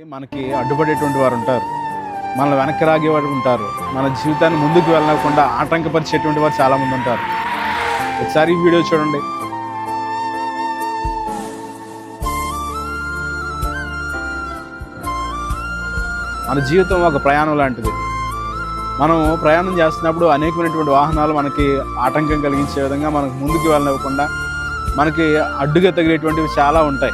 మనకి అడ్డుపడేటువంటి వారు ఉంటారు. మనల్ని వెనక్కి రాగేవారు ఉంటారు. మన జీవితాన్ని ముందుకు వెళ్ళకుండా ఆటంకపరిచేటువంటి వారు చాలామంది ఉంటారు. ఒకసారి వీడియో చూడండి. మన జీవితం ఒక ప్రయాణం లాంటిది. మనం ప్రయాణం చేస్తున్నప్పుడు అనేకమైనటువంటి వాహనాలు మనకి ఆటంకం కలిగించే విధంగా మనకు ముందుకు వెళ్ళనివ్వకుండా మనకి అడ్డుగా తగిలేటువంటివి చాలా ఉంటాయి.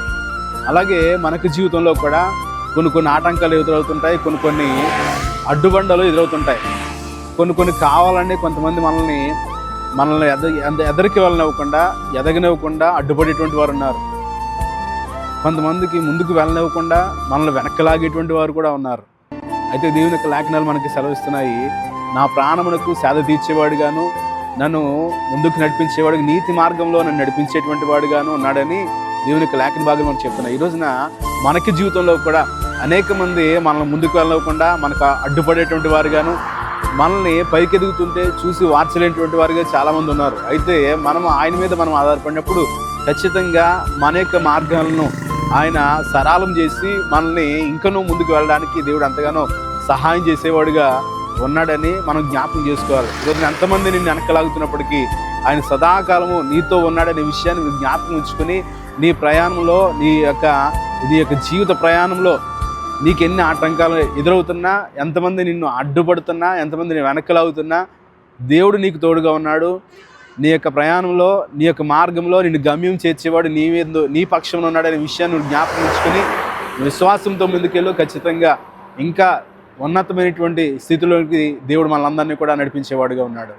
అలాగే మనకి జీవితంలో కూడా కొన్ని కొన్ని ఆటంకాలు ఎదురవుతుంటాయి కొన్ని కొన్ని అడ్డుబండలు ఎదురవుతుంటాయి. కొన్ని కొన్ని కావాలని కొంతమంది మనల్ని మనల్ని ఎద ఎదరికి వెళ్ళనివ్వకుండా ఎదగనివ్వకుండా అడ్డుపడేటువంటి వారు ఉన్నారు. కొంతమందికి ముందుకు వెళ్ళనివ్వకుండా మనల్ని వెనక్కి లాగేటువంటి వారు కూడా ఉన్నారు. అయితే దేవుని యొక్క లేఖనాలు మనకి సెలవిస్తున్నాయి. నా ప్రాణమునకు సేద తీర్చేవాడుగాను నన్ను ముందుకు నడిపించేవాడు నీతి మార్గంలో నన్ను నడిపించేటువంటి వాడుగాను ఉన్నాడని దేవుని యొక్క లేఖన భాగం మనం చెప్తున్నాయి. ఈ రోజున మనకి జీవితంలో కూడా అనేక మంది మనల్ని ముందుకు వెళ్ళకుండా మనకు అడ్డుపడేటువంటి వారుగాను మనల్ని పైకెదుగుతుంటే చూసి వార్చలేనటువంటి వారుగా చాలామంది ఉన్నారు. అయితే మనం ఆయన మీద మనం ఆధారపడినప్పుడు ఖచ్చితంగా మన యొక్క మార్గాలను ఆయన సరాలం చేసి మనల్ని ఇంకనూ ముందుకు వెళ్ళడానికి దేవుడు అంతగానో సహాయం చేసేవాడుగా ఉన్నాడని మనం జ్ఞాపకం చేసుకోవాలి. ఈరోజు ఎంతమంది నిన్ను వెనకలాగుతున్నప్పటికీ ఆయన సదాకాలము నీతో ఉన్నాడనే విషయాన్ని జ్ఞాపకం ఉంచుకొని నీ ప్రయాణంలో నీ యొక్క నీ యొక్క జీవిత ప్రయాణంలో నీకు ఎన్ని ఆటంకాలు ఎదురవుతున్నా ఎంతమంది నిన్ను అడ్డుపడుతున్నా ఎంతమంది నీ వెనకలాగుతున్నా దేవుడు నీకు తోడుగా ఉన్నాడు. నీ యొక్క ప్రయాణంలో నీ యొక్క మార్గంలో నిన్ను గమ్యం చేర్చేవాడు నీ మీద నీ పక్షంలో ఉన్నాడనే విషయాన్ని నువ్వు జ్ఞాపకం ఉంచుకొని విశ్వాసంతో ముందుకెళ్ళు. ఖచ్చితంగా ఇంకా ఉన్నతమైనటువంటి స్థితిలోకి దేవుడు మనందరినీ కూడా నడిపించేవాడుగా ఉన్నాడు.